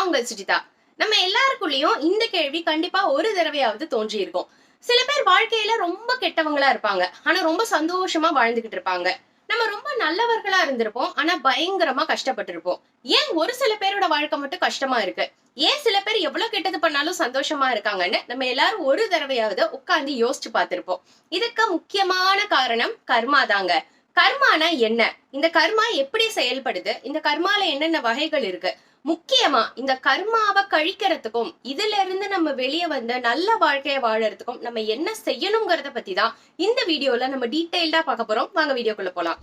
நான் உங்கள் சுஜிதா. நம்ம எல்லாருக்குள்ளயும் இந்த கேள்வி கண்டிப்பா ஒரு தடவையாவது தோன்றி இருக்கும் சில பேர் வாழ்க்கையில ரொம்ப கெட்டவங்களா இருப்பாங்க. ஆனா ரொம்ப சந்தோஷமா வாழ்ந்துகிட்டு இருப்பாங்க. நம்ம ரொம்ப நல்லவர்களா இருந்திருப்போம். ஆனா பயங்கரமா கஷ்டப்பட்டிருப்போம். ஏன் ஒரு சில பேரோட வாழ்க்கை மட்டும் கஷ்டமா இருக்கு? ஏன் சில பேர் எவ்வளவு கெட்டது பண்ணாலும் சந்தோஷமா இருக்காங்கன்னு நம்ம எல்லாரும் ஒரு தடவையாவது உட்காந்து யோசிச்சு பார்த்திருப்போம். இதுக்கு முக்கியமான காரணம் கர்மா தாங்க. கர்மானா என்ன? இந்த கர்மா எப்படி செயல்படுது? இந்த கர்மால என்னென்ன வகைகள் இருக்கு? முக்கியமா இந்த கர்மாவை கழிக்கிறதுக்கும் இதுல இருந்து நம்ம வெளியே வந்து நல்ல வாழ்க்கையை வாழறதுக்கும் நம்ம என்ன செய்யணுங்கிறத பத்தி தான் இந்த வீடியோல நம்ம டீட்டெயில்டா பார்க்க போறோம். வாங்க வீடியோக்குள்ள போலாம்.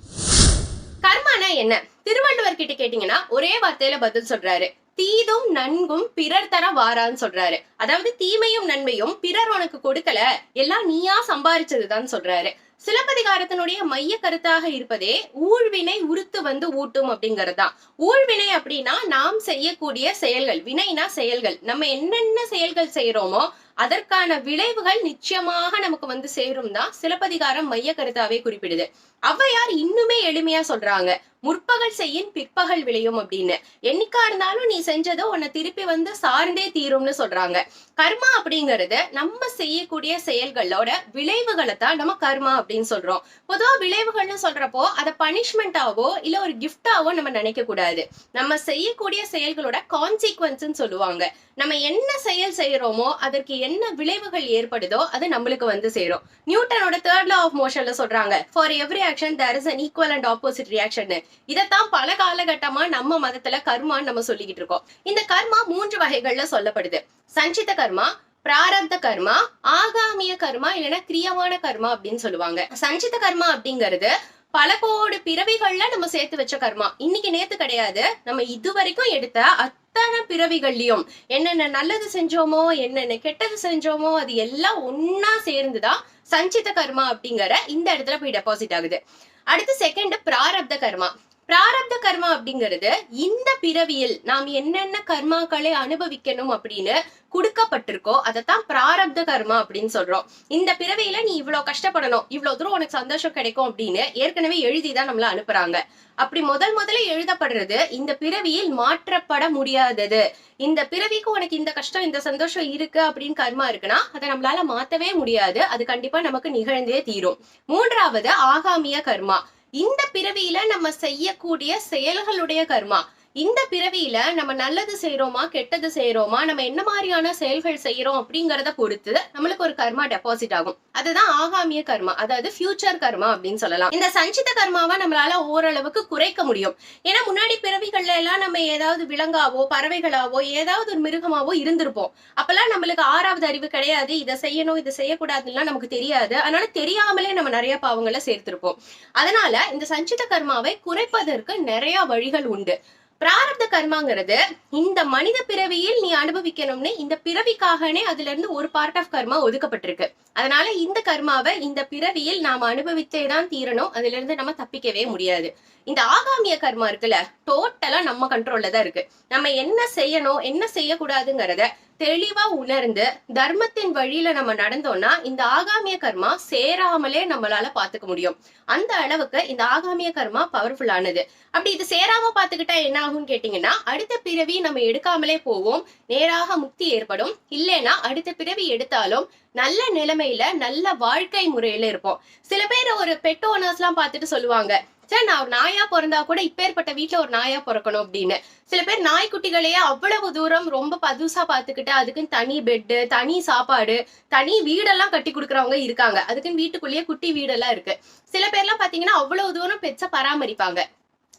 கர்மானா என்ன? திருவள்ளுவர் கிட்ட கேட்டீங்கன்னா ஒரே வார்த்தையில பதில் சொல்றாரு. தீதும் நன்கும் பிறர் தர வாரான்னு சொல்றாரு. அதாவது தீமையும் நன்மையும் பிறர் உனக்கு கொடுக்கல. எல்லாம் நீயா சம்பாரிச்சதுதான் சொல்றாரு. சிலப்பதிகாரத்தினுடைய மைய கருத்தாக இருப்பதே ஊழ்வினை உறுத்து வந்து ஊட்டும் அப்படிங்கறதுதான் ஊழ்வினை அப்படின்னா நாம் செய்யக்கூடிய செயல்கள் வினைனா செயல்கள். நம்ம என்னென்ன செயல்கள் செய்யறோமோ அதற்கான விளைவுகள் நிச்சயமாக நமக்கு வந்து சேரும் தான் சிலப்பதிகாரம் மைய கருத்தாவே குறிப்பிடுது. ஔவையார் இன்னுமே எளிமையா சொல்றாங்க. முற்பகல் செய்யின் பிற்பகல் விளையும் அப்படின்னு. என்னைக்கா இருந்தாலும் நீ செஞ்சதை உன்னை திருப்பி வந்து சார்ந்தே தீரும்னு சொல்றாங்க. கர்மா அப்படிங்கறது நம்ம செய்யக்கூடிய செயல்களோட விளைவுகளை தான் நம்ம கர்மா அப்படின்னு சொல்றோம். பொதுவா விளைவுகள்னு சொல்றப்போ அதை பனிஷ்மெண்டாவோ இல்ல ஒரு கிஃப்டாவோ நம்ம நினைக்க கூடாது நம்ம செய்யக்கூடிய செயல்களோட கான்சிக்வன்ஸ் சொல்லுவாங்க. நம்ம என்ன செயல் செய்யறோமோ அதற்கு என்ன விளைவுகள் ஏற்படுதோ அது நம்மளுக்கு வந்து சேரும். நியூட்டனோட தேர்ட் லா ஆஃப் மோஷன்ல சொல்றாங்க for every action there is an equal and opposite reaction இதைத்தான் பல காலகட்டமா நம்ம மதத்துல கர்மான்னு நம்ம சொல்லிக்கிட்டு இருக்கோம். இந்த கர்மா மூன்று வகைகள்ல சொல்லப்படுது. சஞ்சித கர்மா பிராரப்த கர்மா ஆகாமிய கர்மா இல்லைன்னா கிரியமான கர்மா அப்படின்னு சொல்லுவாங்க. சஞ்சித கர்மா அப்படிங்கிறது பல கோடி பிறவிகள்ல நம்ம சேர்த்து வச்ச கர்மா. இன்னைக்கு நேத்து கிடையாது. நம்ம இது வரைக்கும் எடுத்த அத்தனை பிறவிகள்லயும் என்னென்ன நல்லது செஞ்சோமோ என்னென்ன கெட்டது செஞ்சோமோ அது எல்லாம் ஒன்னா சேர்ந்துதான் சஞ்சித கர்மா அப்படிங்கிற இந்த இடத்துல போய் டெபாசிட் ஆகுது. அடுத்து செகண்ட் பிராரப்த கர்மா. பிராரப்த கர்மா அப்படிங்கிறது இந்த பிறவியில் நாம் என்னென்ன கர்மாக்களை அனுபவிக்கணும் அப்படின்னு கொடுக்கப்பட்டிருக்கோ அதைத்தான் பிராரப்த கர்மா அப்படின்னு சொல்றோம். இந்த பிறவியில நீ இவ்வளவு கஷ்டப்படணும் இவ்வளவு தூரம் உனக்கு சந்தோஷம் கிடைக்கும் அப்படின்னு ஏற்கனவே எழுதிதான் நம்மள அனுப்புறாங்க. அப்படி முதல் முதல்ல எழுதப்படுறது இந்த பிறவியில் மாற்றப்பட முடியாதது. இந்த பிறவிக்கு உனக்கு இந்த கஷ்டம் இந்த சந்தோஷம் இருக்கு அப்படின்னு கர்மா இருக்குன்னா அதை நம்மளால மாத்தவே முடியாது. அது கண்டிப்பா நமக்கு நிகழ்ந்தே தீரும். மூன்றாவது ஆகாமிய கர்மா. இந்த பிறவியில நம்ம செய்யக்கூடிய செயல்களுடைய கர்மா. இந்த பிறவியில நம்ம நல்லது செய்யறோமா கெட்டது செய்யறோமா நம்ம என்ன மாதிரியான செயல்கள் செய்யறோம் அப்படிங்கறத பொறுத்து நம்மளுக்கு ஒரு கர்மா டெபாசிட் ஆகும். அதுதான் ஆகாமிய கர்மா அதாவது ஃபியூச்சர் கர்மா அப்படின்னு சொல்லலாம். இந்த சஞ்சித கர்மாவை நம்மளால ஓரளவுக்கு குறைக்க முடியும். ஏன்னா முன்னாடி பிறவிகள்ல எல்லாம் நம்ம ஏதாவது விலங்காவோ பறவைகளாவோ ஏதாவது ஒரு மிருகமாவோ இருந்திருப்போம். அப்பெல்லாம் நம்மளுக்கு ஆறாவது அறிவு கிடையாது. இதை செய்யணும் இதை செய்யக்கூடாதுலாம் நமக்கு தெரியாது. அதனால தெரியாமலே நம்ம நிறைய பாவங்களை சேர்த்திருப்போம். அதனால இந்த சஞ்சித கர்மாவை குறைப்பதற்கு நிறைய வழிகள் உண்டு. பிராரப்த கர்மாங்கிறது இந்த மனித பிறவியில் நீ அனுபவிக்கணும்னு இந்த பிறவிக்காகனே அதுல இருந்து ஒரு பார்ட் ஆஃப் கர்மா ஒதுக்கப்பட்டிருக்கு. அதனால இந்த கர்மாவை இந்த பிறவியில் நாம அனுபவித்தே தான் தீரணும். அதுல இருந்து நம்ம தப்பிக்கவே முடியாது. இந்த ஆகாமிய கர்மா இருக்குல்ல டோட்டலா நம்ம கண்ட்ரோல்ல தான் இருக்கு. நம்ம என்ன செய்யணும் என்ன செய்யக்கூடாதுங்கிறத தெளிவா உணர்ந்து தர்மத்தின் வழியில நம்ம நடந்தோம்னா இந்த ஆகாமிய கர்மா சேராமலே நம்மளால பாத்துக்க முடியும். அந்த அளவுக்கு இந்த ஆகாமிய கர்மா பவர்ஃபுல்லானது அப்படி இது சேராம பாத்துக்கிட்டா என்ன ஆகும்னு கேட்டீங்கன்னா அடுத்த பிறவி நம்ம எடுக்காமலே போவோம் நேராக முக்தி ஏற்படும். இல்லைன்னா அடுத்த பிறவி எடுத்தாலும் நல்ல நிலைமையில நல்ல வாழ்க்கை முறையில இருப்போம். சில பேர் ஒரு பெட் ஓனர்ஸ் எல்லாம் பார்த்துட்டு சொல்லுவாங்க சார் நான் ஒரு நாயா பிறந்தா கூட இப்பேற்பட்ட வீட்டுல ஒரு நாயா பிறக்கணும் அப்படின்னு. சில பேர் நாய்க்குட்டிகளையே அவ்வளவு தூரம் ரொம்ப பதுசா பாத்துக்கிட்டு அதுக்குன்னு தனி பெட்டு தனி சாப்பாடு தனி வீடெல்லாம் கட்டி கொடுக்குறவங்க இருக்காங்க. அதுக்குன்னு வீட்டுக்குள்ளேயே குட்டி வீடெல்லாம் இருக்கு. சில பேர்லாம் பாத்தீங்கன்னா அவ்வளவு தூரம் பெச்ச பராமரிப்பாங்க.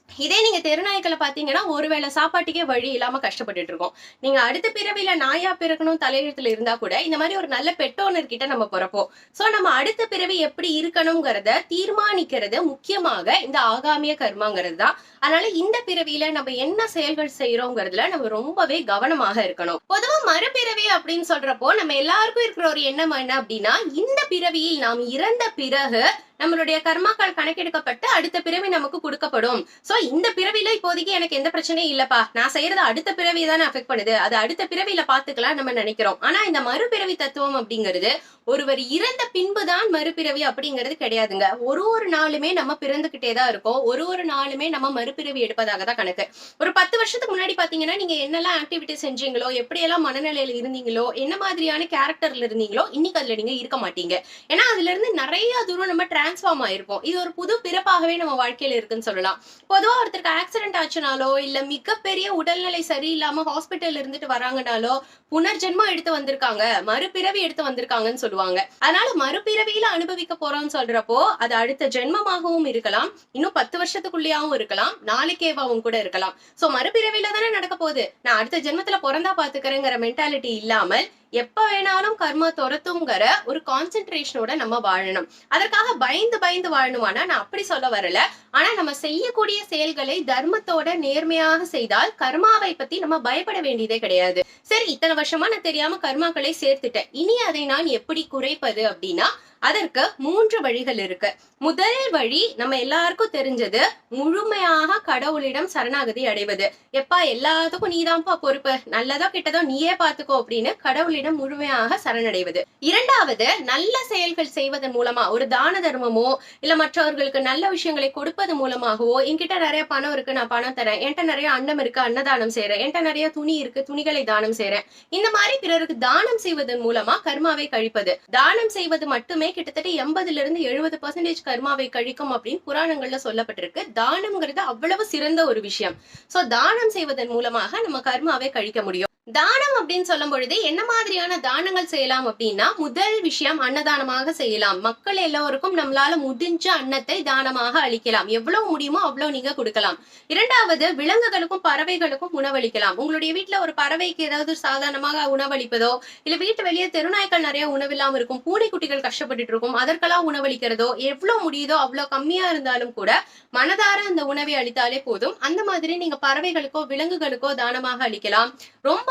இதே நீங்க தெருநாய்க்களை பாத்தீங்கன்னா ஒருவேளை சாப்பாட்டுக்கே வழி இல்லாம கஷ்டப்பட்டுட்டு இருக்கோம். நீங்க அடுத்த பிறவில நாயா பிறக்கணும் தலையெழுத்துல இருந்தா கூட இந்த மாதிரி ஒரு நல்ல பெட்டோனர் கிட்ட நம்ம பிறப்போம். சோ நம்ம அடுத்த பிறவி எப்படி இருக்கணுங்கிறத தீர்மானிக்கிறது முக்கியமாக இந்த ஆகாமிய கர்மாங்கிறது தான். அதனால இந்த பிறவியில நம்ம என்ன செயல்கள் செய்யறோங்கிறதுல நம்ம ரொம்பவே கவனமாக இருக்கணும். பொதுவா மறுபிறவி அப்படின்னு சொல்றப்போ நம்ம எல்லாருக்கும் இருக்கிற ஒரு எண்ணம் என்ன அப்படின்னா இந்த பிறவியில் நாம் இறந்த பிறகு நம்மளுடைய கர்மாக்கள் கணக்கெடுக்கப்பட்டு அடுத்த பிறவி நமக்கு கொடுக்கப்படும். சோ இந்த பிறவில இப்போதைக்கு எனக்கு எந்த பிரச்சனையும் இல்லப்பா. நான் செய்யறது அடுத்த பிறவி தானே அஃபெக்ட் பண்ணுது. அது அடுத்த பிறவியில பாத்துக்கலாம் நம்ம நினைக்கிறோம். ஆனா இந்த மறுபிறவி தத்துவம் அப்படிங்கிறது ஒருவர் இறந்த பின்புதான் மறுபிறவி அப்படிங்கிறது கிடையாதுங்க. ஒரு ஒரு நாளுமே நம்ம பிறந்துகிட்டே தான் இருக்கோம். ஒரு ஒரு நாளுமே நம்ம மறுபிறவி எடுப்பதாக தான் கணக்கு. ஒரு பத்து வருஷத்துக்கு முன்னாடி பாத்தீங்கன்னா நீங்க என்னெல்லாம் ஆக்டிவிட்டி செஞ்சீங்களோ எப்படியெல்லாம் மனநிலையில இருந்தீங்களோ என்ன மாதிரியான கேரக்டர்ல இருந்தீங்களோ இன்னைக்கு அதுல நீங்க இருக்க மாட்டீங்க. ஏன்னா அதுல இருந்து நிறைய தூரம் நம்ம டிரான்ஸ்ஃபார்ம் ஆயிருப்போம். இது ஒரு புது பிறப்பாகவே நம்ம வாழ்க்கையில இருக்குன்னு சொல்லலாம். பொதுவா ஒருத்தருக்கு ஆக்சிடென்ட் ஆச்சுனாலோ இல்ல மிகப்பெரிய உடல்நிலை சரியில்லாம ஹாஸ்பிட்டல் இருந்துட்டு வராங்கனாலோ புனர்ஜென்மம் எடுத்து வந்திருக்காங்க. மறுபிறவி எடுத்து வந்திருக்காங்கன்னு சொல்லுவாங்க. அதனால மறுபிறவியில அனுபவிக்க போறோம்னு சொல்றப்போ அது அடுத்த ஜென்மமாகவும் இருக்கலாம். இன்னும் பத்து வருஷத்துக்குள்ளேயாவும் இருக்கலாம். நாளைக்கேவாவும் கூட இருக்கலாம். சோ மறுபிறவியில தானே நடக்க போகுது. நான் அடுத்த ஜென்மத்துல பிறந்தா பாத்துக்கிறேங்கிற மென்டாலிட்டி இல்லாமல் எப்ப வேணாலும் கர்மா துரத்துங்கிற ஒரு கான்சென்ட்ரேஷனோட நம்ம வாழணும். அதற்காக பயந்து பயந்து வாழணுமானா நான் அப்படி சொல்ல வரல. ஆனா நம்ம செய்யக்கூடிய செயல்களை தர்மத்தோட நேர்மையாக செய்தால் கர்மாவை பத்தி நம்ம பயப்பட வேண்டியதே கிடையாது. சரி இத்தனை வருஷமா நான் தெரியாம கர்மாக்களை சேர்த்துட்டேன். இனி அதை நான் எப்படி குறைப்பது அப்படின்னா அதற்கு மூன்று வழிகள் இருக்கு. முதல் வழி நம்ம எல்லாருக்கும் தெரிஞ்சது முழுமையாக கடவுளிடம் சரணாகதி அடைவது. எப்பா எல்லாத்துக்கும் நீதான்ப்பா பொறுப்பு. நல்லதோ கிட்டதோ நீயே பாத்துக்கோ அப்படின்னு கடவுளிடம் முழுமையாக சரணடைவது. இரண்டாவது நல்ல செயல்கள் செய்வதன் மூலமா ஒரு தான தர்மமோ இல்ல மற்றவர்களுக்கு நல்ல விஷயங்களை கொடுப்பது மூலமாகவோ என்கிட்ட நிறைய பணம் இருக்கு நான் பணம் தரேன். என்கிட்ட நிறைய அன்னம் இருக்கு அன்னதானம் செய்யறேன் என்கிட்ட நிறைய துணி இருக்கு துணிகளை தானம் செய்யறேன் இந்த மாதிரி பிறருக்கு தானம் செய்வதன் மூலமா கர்மாவை கழிப்பது. தானம் செய்வது மட்டுமே கிட்டத்தட்ட எண்பதுல இருந்து எழுபது பர்சன்டேஜ் கர்மாவை கழிக்கும் அப்படின்னு புராணங்கள்ல சொல்லப்பட்டிருக்கு. தானம்ங்கிறது அவ்வளவு சிறந்த ஒரு விஷயம். சோ தானம் செய்வதன் மூலமாக நம்ம கர்மாவை கழிக்க முடியும். தானம் அப்படின்னு சொல்லும் பொழுது என்ன மாதிரியான தானங்கள் செய்யலாம் அப்படின்னா முதல் விஷயம் அன்னதானமாக செய்யலாம். மக்கள் எல்லோருக்கும் நம்மளால முடிஞ்ச அன்னத்தை தானமாக அளிக்கலாம். எவ்வளவு முடியுமோ அவ்வளவு நீங்க கொடுக்கலாம். இரண்டாவது விலங்குகளுக்கும் பறவைகளுக்கும் உணவளிக்கலாம். உங்களுடைய வீட்டுல ஒரு பறவைக்கு ஏதாவது சாதாரணமாக உணவளிப்பதோ இல்ல வீட்டு வெளியே தெருநாய்க்கள் நிறைய உணவில்லாம இருக்கும் பூனைக்குட்டிகள் கஷ்டப்பட்டுட்டு இருக்கும் அதற்கெல்லாம் உணவளிக்கிறதோ எவ்வளவு முடியுதோ அவ்வளவு கம்மியா இருந்தாலும் கூட மனதார அந்த உணவை அளித்தாலே போதும். அந்த மாதிரி நீங்க பறவைகளுக்கோ விலங்குகளுக்கோ தானமாக அளிக்கலாம்.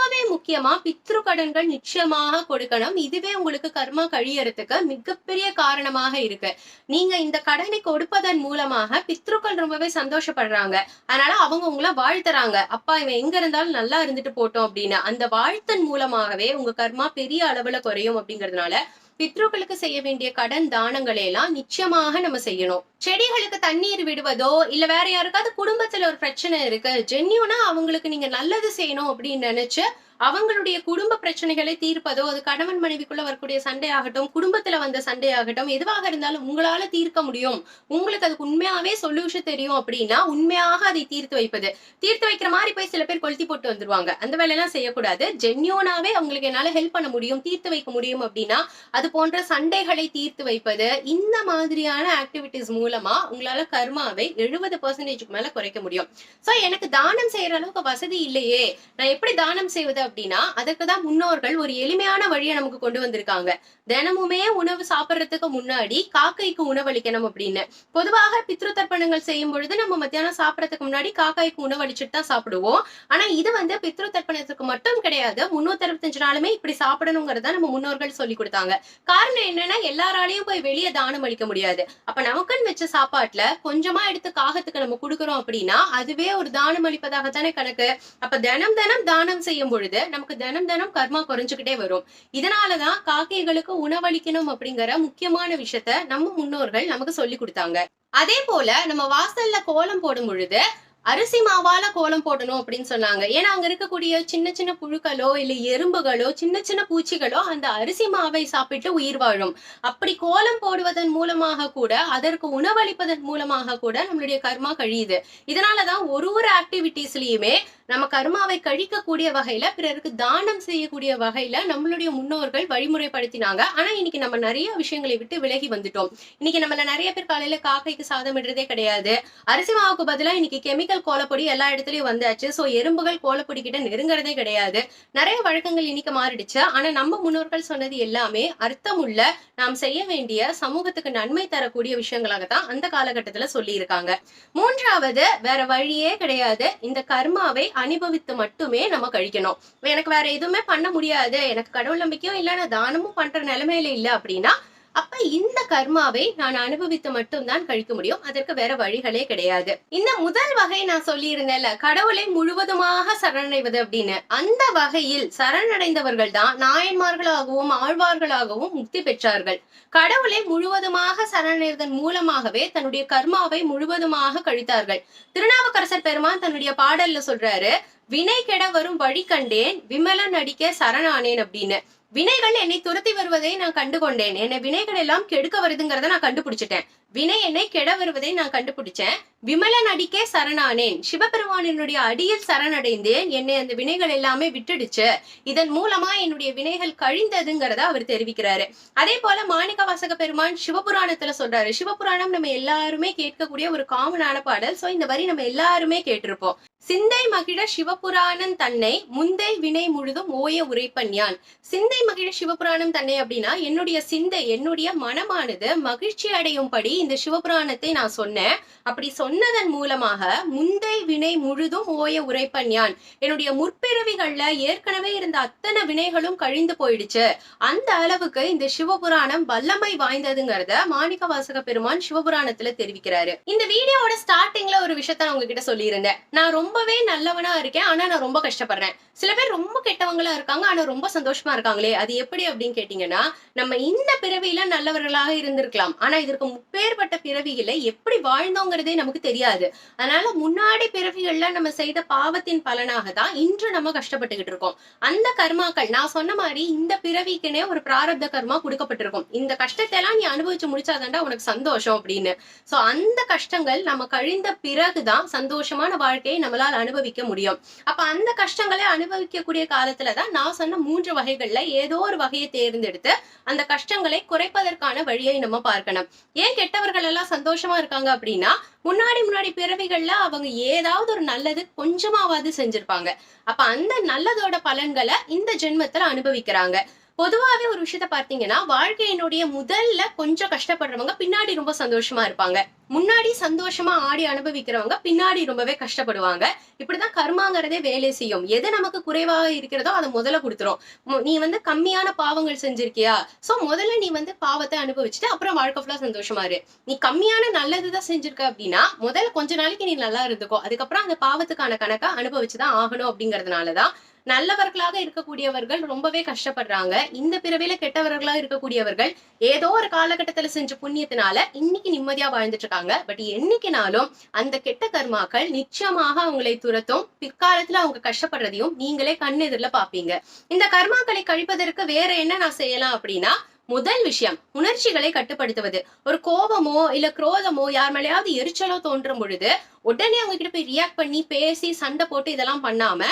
ரொம்பவே முக்கியமா பித்ரு கடன்கள் நிச்சயமாக கொடுக்கணும். இதுவே உங்களுக்கு கர்மா கழியறதுக்கு மிகப்பெரிய காரணமாக இருக்கு. நீங்க இந்த கடனை கொடுப்பதன் மூலமாக பித்ருக்கள் ரொம்பவே சந்தோஷப்படுறாங்க. அதனால அவங்க உங்களை வாழ்த்துறாங்க. அப்பா இவன் எங்க இருந்தாலும் நல்லா இருந்துட்டு போட்டோம் அப்படின்னு. அந்த வாழ்த்தன் மூலமாகவே உங்க கர்மா பெரிய அளவுல குறையும் அப்படிங்கறதுனால பித்ருக்களுக்கு செய்ய வேண்டிய கடன் தானங்களை எல்லாம் நிச்சயமாக நம்ம செய்யணும். செடிகளுக்கு தண்ணீர் விடுவதோ இல்ல வேற யாருக்காவது குடும்பத்துல ஒரு பிரச்சனை இருக்கு ஜென்யூனா அவங்களுக்கு நீங்க நல்லது செய்யணும் அப்படின்னு நினைச்சு அவங்களுடைய குடும்ப பிரச்சனைகளை தீர்ப்பதோ அது கணவன் மனைவிக்குள்ள வரக்கூடிய சண்டை ஆகட்டும் குடும்பத்துல வந்த சண்டை ஆகட்டும் எதுவாக இருந்தாலும் உங்களால தீர்க்க முடியும். உங்களுக்கு அதுக்கு உண்மையாவே சொல்யூஷன் தெரியும் அப்படின்னா உண்மையாக அதை தீர்த்து வைப்பது. தீர்த்து வைக்கிற மாதிரி போய் சில பேர் கொளுத்தி போட்டு வந்துருவாங்க. அந்த வேலையெல்லாம் செய்யக்கூடாது. ஜென்யூனாவே அவங்களுக்கு என்னால ஹெல்ப் பண்ண முடியும் தீர்த்து வைக்க முடியும் அப்படின்னா அது போன்ற சண்டைகளை தீர்த்து வைப்பது இந்த மாதிரியான ஆக்டிவிட்டிஸ் மூலமா உங்களால கர்மாவை எழுபது பர்சன்டேஜ்க்கு மேல குறைக்க முடியும். சோ எனக்கு தானம் செய்யற அளவுக்கு வசதி இல்லையே. நான் எப்படி தானம் செய்வது அப்படின்னா அதுக்கு தான் முன்னோர்கள் ஒரு எளிமையான வழியை நமக்கு கொண்டு வந்திருக்காங்க. தினமுமே உணவு சாப்பிடுறதுக்கு முன்னாடி காக்கைக்கு உணவளிக்கணும் அப்படின்னு. பொதுவாக பித்ரு தர்ப்பணங்கள் செய்யும் பொழுது நம்ம மத்தியானம் சாப்பிட்றதுக்கு முன்னாடி காக்காய்க்கு உணவளிச்சுட்டு தான் சாப்பிடுவோம். ஆனா இது வந்து பித்ரு தர்ப்பணத்துக்கு மட்டும் கிடையாது. முன்னூத்தி அறுபத்தஞ்சு நாளுமே இப்படி சாப்பிடணுங்கிறத நம்ம முன்னோர்கள் சொல்லி கொடுத்தாங்க. காரணம் என்னன்னா எல்லாராலையும் போய் வெளியே தானம் அளிக்க முடியாது. அப்ப நமக்குன்னு வச்ச சாப்பாட்டுல கொஞ்சமா எடுத்து காகத்துக்கு நம்ம கொடுக்குறோம் அப்படின்னா அதுவே ஒரு தானம் அளிப்பதாக தானே கணக்கு. அப்ப தினம் தினம் தானம் செய்யும் பொழுது நமக்கு தினம் தினம் கர்மா குறைஞ்சுக்கிட்டே வரும். இதனாலதான் காக்கைகளுக்கு உணவளிக்கணும் அப்படிங்கிற முக்கியமான விஷயத்த நம்ம முன்னோர்கள் நமக்கு சொல்லி கொடுத்தாங்க. அதே போல நம்ம வாசல்ல கோலம் போடும் பொழுது அரிசி மாவால கோலம் போடணும் அப்படின்னு சொன்னாங்க. ஏன்னா அங்க இருக்கக்கூடிய சின்ன சின்ன புழுக்களோ இல்ல எறும்புகளோ சின்ன சின்ன பூச்சிகளோ அந்த அரிசி மாவை சாப்பிட்டு உயிர் வாழும். அப்படி கோலம் போடுவதன் மூலமாக கூட அதற்கு உணவளிப்பதன் மூலமாக கூட நம்மளுடைய கர்மா கழியுது. இதனாலதான் ஒரு ஒரு ஆக்டிவிட்டிஸ்லயுமே நம்ம கர்மாவை கழிக்கக்கூடிய வகையில பிறருக்கு தானம் செய்யக்கூடிய வகையில நம்மளுடைய முன்னோர்கள் வழிமுறைப்படுத்தினாங்க. ஆனா இன்னைக்கு நம்ம நிறைய விஷயங்களை விட்டு விலகி வந்துட்டோம். இன்னைக்கு நம்மள நிறைய பேர் காலையில காக்கைக்கு சாதம் இடுறதே கிடையாது. அரிசி மாவுக்கு பதிலா இன்னைக்கு கெமிக்கல் கோலப்பொடி எல்லா இடத்துலயும் வந்தாச்சு. சோ எறும்புகள் கோலப்பொடி கிட்ட நெருங்குறதே கிடையாது. நிறைய வழக்கங்கள் இன்னைக்கு மாறிடுச்சு. ஆனா நம்ம முன்னோர்கள் சொன்னது எல்லாமே அர்த்தமுள்ள நாம் செய்ய வேண்டிய சமூகத்துக்கு நன்மை தரக்கூடிய விஷயங்களாக தான் அந்த காலகட்டத்துல சொல்லி இருக்காங்க மூன்றாவது வேற வழியே கிடையாது. இந்த கர்மாவை அனுபவித்து மட்டுமே நம்ம கழிக்கணும். எனக்கு வேற எதுவுமே பண்ண முடியாது. எனக்கு கடவுள் நம்பிக்கையும் இல்ல நான் தானமும் பண்ற நிலைமையில இல்ல அப்படின்னா அப்ப இந்த கர்மாவை நான் அனுபவித்து மட்டும்தான் கழிக்க முடியும். அதற்கு வேற வழிகளே கிடையாது. இந்த முதல் வகை நான் சொல்லி இருந்தேன்ல கடவுளை முழுவதுமாக சரணடைவது அப்படின்னு. அந்த வகையில் சரணடைந்தவர்கள் தான் நாயன்மார்களாகவும் ஆழ்வார்களாகவும் முக்தி பெற்றார்கள். கடவுளை முழுவதுமாக சரணடைவதன் மூலமாகவே தன்னுடைய கர்மாவை முழுவதுமாக கழித்தார்கள். திருநாவுக்கரசர் பெருமான் தன்னுடைய பாடல்ல சொல்றாரு வினை கெட வரும் வழி கண்டேன் விமலன் அடிக்க சரணானேன் அப்படின்னு. வினைகள் என்னை துரத்தி வருவதை நான் கண்டு கொண்டேன் என்னை வினைகள் எல்லாம் கெடுக்க வருதுங்கிறத நான் கண்டுபிடிச்சிட்டேன். வினை என்னை கெட வருவதை நான் கண்டுபிடிச்சேன். விமலன் அடிக்கே சரணானேன். சிவபெருமானினுடைய அடியில் சரணடைந்தேன். என்னை அந்த வினைகள் எல்லாமே விட்டுடுச்சு. இதன் மூலமா என்னுடைய வினைகள் கழிந்ததுங்கிறத அவர் தெரிவிக்கிறாரு. அதே போல மாணிக்க வாசக பெருமான் சிவபுராணத்துல சொல்றாரு. சிவபுராணம் நம்ம எல்லாருமே கேட்கக்கூடிய ஒரு காமனான பாடல். சோ இந்த வரி நம்ம எல்லாருமே கேட்டிருப்போம். சிந்தை மகிழ சிவபுராணம் தன்னை முந்தை வினை முழுதும் ஓய உரைப்பன் யான் சிந்தை மகிழ சிவபுராணம் தன்னை அப்படின்னா என்னுடைய சிந்தை என்னுடைய மனமானது மகிழ்ச்சி அடையும்படி இந்த சிவபுராணத்தை நான் சொன்னேன். அப்படி சொன்னதன் மூலமாக முந்தை வினை முழுதும் ஓய உரைப்பன் யான். என்னுடைய முற்பிறவிகள்ல ஏற்கனவே இருந்த அத்தனை வினைகளும் கழிந்து போயிடுச்சு. அந்த அளவுக்கு இந்த சிவபுராணம் வல்லமை வாய்ந்ததுங்கிறத மாணிக்க வாசக பெருமான் சிவபுராணத்துல தெரிவிக்கிறாரு. இந்த வீடியோட ஸ்டார்டிங்ல ஒரு விஷயத்த நான் உங்ககிட்ட சொல்லியிருந்தேன். நான் ரொம்பவே நல்லவனா இருக்கேன் ஆனா நான் ரொம்ப கஷ்டப்படுறேன். சில பேர் ரொம்ப கெட்டவங்களா இருக்காங்க ஆனா ரொம்ப சந்தோஷமா இருக்காங்களே. அது எப்படி அப்படின்னு கேட்டீங்கன்னா நம்ம இந்த பிறவியில நல்லவர்களாக இருந்திருக்கலாம். ஆனா இதற்கு முப்பேற்பட்ட பிறவியில எப்படி வாழ்ந்தோங்கிறதே நமக்கு தெரியாது. அதனால முன்னாடி பிறவிகள்ல நம்ம செய்த பாவத்தின் பலனாக தான் இன்று நம்ம கஷ்டப்பட்டுக்கிட்டு இருக்கோம். அந்த கர்மாக்கள் நான் சொன்ன மாதிரி இந்த பிறவிக்குனே ஒரு பிராரப்த கர்மா கொடுக்கப்பட்டிருக்கும். இந்த கஷ்டத்தை எல்லாம் நீ அனுபவிச்சு முடிச்சாதாண்டா உனக்கு சந்தோஷம் அப்படின்னு. சோ அந்த கஷ்டங்கள் நம்ம கழிந்த பிறகுதான் சந்தோஷமான வாழ்க்கையை நம்மளால அனுபவிக்க முடியும். அப்ப அந்த கஷ்டங்களை அனுபவிக்கக்கூடிய காலத்துலதான் நான் சொன்ன மூன்று வகைகள்ல ஏதோ ஒரு வகையை தேர்ந்தெடுத்து அந்த கஷ்டங்களை குறைப்பதற்கான வழியை நம்ம பார்க்கணும். ஏன் கெட்டவர்கள் எல்லாம் சந்தோஷமா இருக்காங்க அப்படின்னா முன்னாடி முன்னாடி பிறவிகள்ல அவங்க ஏதாவது ஒரு நல்லது கொஞ்சமாவது செஞ்சிருப்பாங்க. அப்ப அந்த நல்லதோட பலன்களை இந்த ஜென்மத்துல அனுபவிக்கிறாங்க. பொதுவாவே ஒரு விஷயத்த பார்த்தீங்கன்னா வாழ்க்கையினுடைய முதல்ல கொஞ்சம் கஷ்டப்படுறவங்க பின்னாடி ரொம்ப சந்தோஷமா இருப்பாங்க. முன்னாடி சந்தோஷமா ஆடி அனுபவிக்கிறவங்க பின்னாடி ரொம்பவே கஷ்டப்படுவாங்க. இப்படிதான் கர்மாங்கிறதே வேலை செய்யும். எது நமக்கு குறைவாக இருக்கிறதோ அதை முதல்ல கொடுத்துரும். நீ வந்து கம்மியான பாவங்கள் செஞ்சிருக்கியா? சோ முதல்ல நீ வந்து பாவத்தை அனுபவிச்சுட்டு அப்புறம் வாழ்க்கை ஃபுல்லா சந்தோஷமா இரு. நீ கம்மியான நல்லதுதான் செஞ்சிருக்க அப்படின்னா முதல்ல கொஞ்ச நாளைக்கு நீ நல்லா இருந்துக்கோ. அதுக்கப்புறம் அந்த பாவத்துக்கான கணக்கை அனுபவிச்சுதான் ஆகணும் அப்படிங்கறதுனாலதான் நல்லவர்களாக இருக்கக்கூடியவர்கள் ரொம்பவே கஷ்டப்படுறாங்க. இந்த பிறவில கெட்டவர்களா இருக்கக்கூடியவர்கள் ஏதோ ஒரு காலகட்டத்துல செஞ்ச புண்ணியத்தினால இன்னைக்கு நிம்மதியா வாழ்ந்துட்டு இருக்காங்க பட் என்னைக்குனாலும் அந்த கெட்ட கர்மாக்கள் நிச்சயமாக அவங்களை துரத்தும் பிற்காலத்துல அவங்க கஷ்டப்படுறதையும் நீங்களே கண்ணெதிரில பாப்பீங்க. இந்த கர்மாக்களை கழிப்பதற்கு வேற என்ன நான் செய்யலாம் அப்படின்னா முதல் விஷயம் உணர்ச்சிகளை கட்டுப்படுத்துவது. ஒரு கோபமோ இல்ல குரோதமோ யார் மேலேயாவது எரிச்சலோ தோன்றும் பொழுது உடனே அவங்க கிட்ட போய் ரியாக்ட் பண்ணி பேசி சண்டை போட்டு இதெல்லாம் பண்ணாம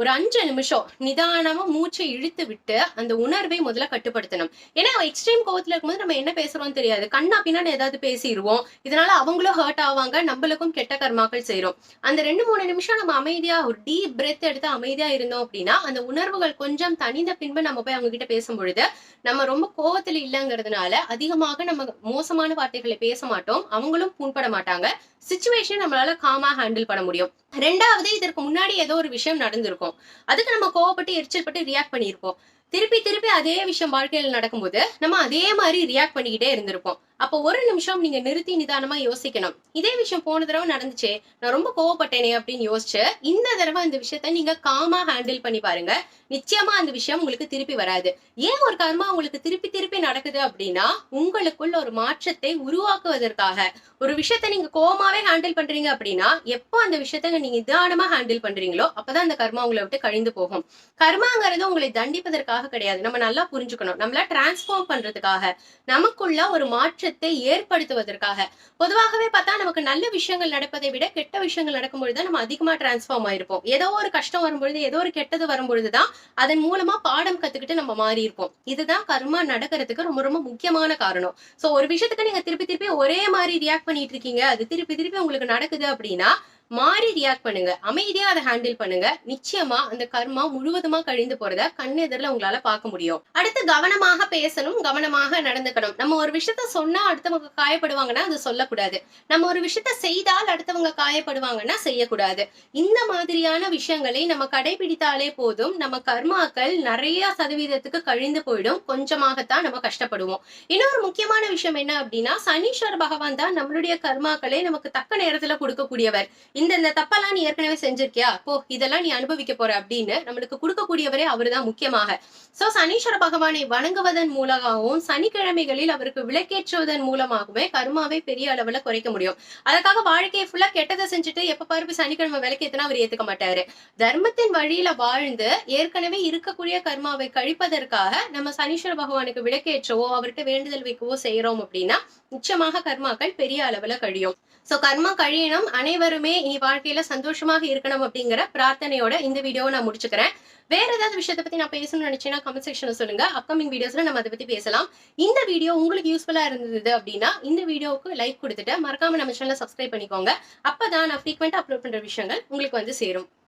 ஒரு அஞ்சு நிமிஷம் நிதானமா மூச்சை இழுத்து விட்டு அந்த உணர்வை முதல்ல கட்டுப்படுத்தணும். ஏன்னா எக்ஸ்ட்ரீம் கோவத்துல இருக்கும்போது நம்ம என்ன பேசுறோம்னு தெரியாது. கண்ணா பின்னாடி ஏதாவது பேசிடுவோம் இதனால அவங்களும் ஹர்ட் ஆவாங்க நம்மளுக்கும் கெட்ட கர்மாக்கள் செய்யறோம் அந்த ரெண்டு மூணு நிமிஷம் நம்ம அமைதியா ஒரு டீப் பிரெத் எடுத்து அமைதியா இருந்தோம் அப்படின்னா அந்த உணர்வுகள் கொஞ்சம் தனிந்த பின்பு நம்ம போய் அவங்க கிட்ட பேசும் பொழுது நம்ம ரொம்ப கோவத்துல இல்லைங்கிறதுனால அதிகமாக நம்ம மோசமான வார்த்தைகளை பேச மாட்டோம். அவங்களும் புண்பட மாட்டாங்க. சுச்சுவேஷன் நம்மளால காமா ஹேண்டில் பண்ண முடியும். ரெண்டாவது இதற்கு முன்னாடி ஏதோ ஒரு விஷயம் நடந்திருக்கும். அதுக்கு நம்ம கோவப்பட்டு எரிச்சல் பட்டு ரியாக்ட் பண்ணியிருப்போம். திருப்பி திருப்பி அதே விஷயம் வாழ்க்கையில நடக்கும்போது நம்ம அதே மாதிரி ரியாக்ட் பண்ணிக்கிட்டே இருந்திருப்போம். அப்போ ஒரு நிமிஷம் நீங்க நிறுத்தி நிதானமா யோசிக்கணும். இதே விஷயம் போன தடவை நடந்துச்சே. நான் ரொம்ப கோவப்பட்டேனே அப்படின்னு யோசிச்சு இந்த தடவை அந்த விஷயத்த நீங்க காமா ஹேண்டில் பண்ணி பாருங்க. நிச்சயமா அந்த விஷயம் உங்களுக்கு திருப்பி வராது. ஏன் ஒரு கர்மா உங்களுக்கு திருப்பி திருப்பி நடக்குது அப்படின்னா உங்களுக்குள்ள ஒரு மாற்றத்தை உருவாக்குவதற்காக. ஒரு விஷயத்த நீங்க கோவமாவே ஹேண்டில் பண்றீங்க அப்படின்னா எப்போ அந்த விஷயத்த நீங்க நிதானமா ஹேண்டில் பண்றீங்களோ அப்பதான் அந்த கர்மா உங்களை விட்டு கழிந்து போகும். கர்மாங்கிறது உங்களை தண்டிப்பதற்காக கிடையாது. நம்ம நல்லா புரிஞ்சுக்கணும். நம்மள டிரான்ஸ்ஃபார்ம் பண்றதுக்காக. நமக்குள்ள ஒரு மாற்றத்தை ஏற்படுத்துவதற்காக. பொதுவாகவே பார்த்தா நமக்கு நல்ல விஷயங்கள் நடப்பதை விட கெட்ட விஷயங்கள் நடக்கும்பொழுது தான் நம்ம அதிகமா டிரான்ஸ்ஃபார்ம் ஆயிருப்போம். ஏதோ ஒரு கஷ்டம் வரும்பொழுது ஏதோ ஒரு கெட்டது வரும்பொழுதுதான் அதன் மூலமா பாடம் கத்துக்கிட்டு நம்ம மாறி இருப்போம் இதுதான் கர்மா நடக்கிறதுக்கு ரொம்ப ரொம்ப முக்கியமான காரணம். சோ ஒரு விஷயத்துக்கு நீங்க திருப்பி திருப்பி ஒரே மாதிரி ரியாக்ட் பண்ணிட்டு இருக்கீங்க. அது திருப்பி திருப்பி உங்களுக்கு நடக்குது அப்படின்னா மாறி ரியாக்ட் பண்ணுங்க. அமைதியா அதை ஹேண்டில் பண்ணுங்க. நிச்சயமா அந்த கர்மா முழுவதுமா கழிந்து போறத கண்ணெதிரில் உங்களால பார்க்க முடியும். அடுத்து கவனமாக பேசணும் கவனமாக நடந்துக்கணும். நம்ம ஒரு விஷயத்த சொன்னா அடுத்தவங்க காயப்படுவாங்கன்னா அது சொல்லக்கூடாது. நம்ம ஒரு விஷயத்த செய்தால் அடுத்தவங்க காயப்படுவாங்கன்னா செய்யக்கூடாது. இந்த மாதிரியான விஷயங்களை நம்ம கடைபிடித்தாலே போதும். நம்ம கர்மாக்கள் நிறைய சதவீதத்துக்கு கழிந்து போயிடும். கொஞ்சமாகத்தான் நம்ம கஷ்டப்படுவோம். இன்னொரு முக்கியமான விஷயம் என்ன அப்படின்னா சனீஸ்வர பகவான் தான் நம்மளுடைய கர்மாக்களை நமக்கு தக்க நேரத்துல கொடுக்கக்கூடியவர். இந்த இந்த தப்பெல்லாம் நீ ஏற்கனவே செஞ்சிருக்கியா? போ இதெல்லாம் நீ அனுபவிக்க போற அப்படின்னு நம்மளுக்கு கொடுக்கக்கூடியவரே அவருதான் முக்கியமாக. சோ சனீஸ்வர பகவானை வணங்குவதன் மூலமாகவும் சனிக்கிழமைகளில் அவருக்கு விளக்கேற்றுவதன் மூலமாகவே கர்மாவை பெரிய அளவுல குறைக்க முடியும். அதுக்காக வாழ்க்கையை ஃபுல்லா கெட்டதை செஞ்சுட்டு எப்ப பாரு சனிக்கிழமை விளக்கேத்தினா அவர் ஏத்துக்க மாட்டாரு. தர்மத்தின் வழியில வாழ்ந்து ஏற்கனவே இருக்கக்கூடிய கர்மாவை கழிப்பதற்காக நம்ம சனீஸ்வர பகவானுக்கு விளக்கேற்றவோ அவர்கிட்ட வேண்டுதல் வைக்கவோ செய்யறோம் அப்படின்னா நிச்சயமாக கர்மாக்கள் பெரிய அளவுல கழியும். சோ கர்மா கழியணும் அனைவருமே இனி வாழ்க்கையில சந்தோஷமாக இருக்கணும் அப்படிங்கிற பிரார்த்தனையோட இந்த வீடியோவை நான் முடிச்சுக்கிறேன். வேற ஏதாவது விஷயத்தை பத்தி நான் பேசணும்னு நினைச்சேன்னா கமெண்ட் செக்ஷன்ல சொல்லுங்க. அப்கமிங் வீடியோஸ்ல நம்ம அதை பத்தி பேசலாம். இந்த வீடியோ உங்களுக்கு யூஸ்ஃபுல்லா இருந்தது அப்படின்னா இந்த வீடியோவுக்கு லைக் கொடுத்துட்டு மறக்காம நம்ம சேனலை சப்ஸ்கிரைப் பண்ணிக்கோங்க. அப்பதான் நான் ஃப்ரீக்வெண்டா அப்லோட் பண்ற விஷயங்கள் உங்களுக்கு வந்து சேரும்.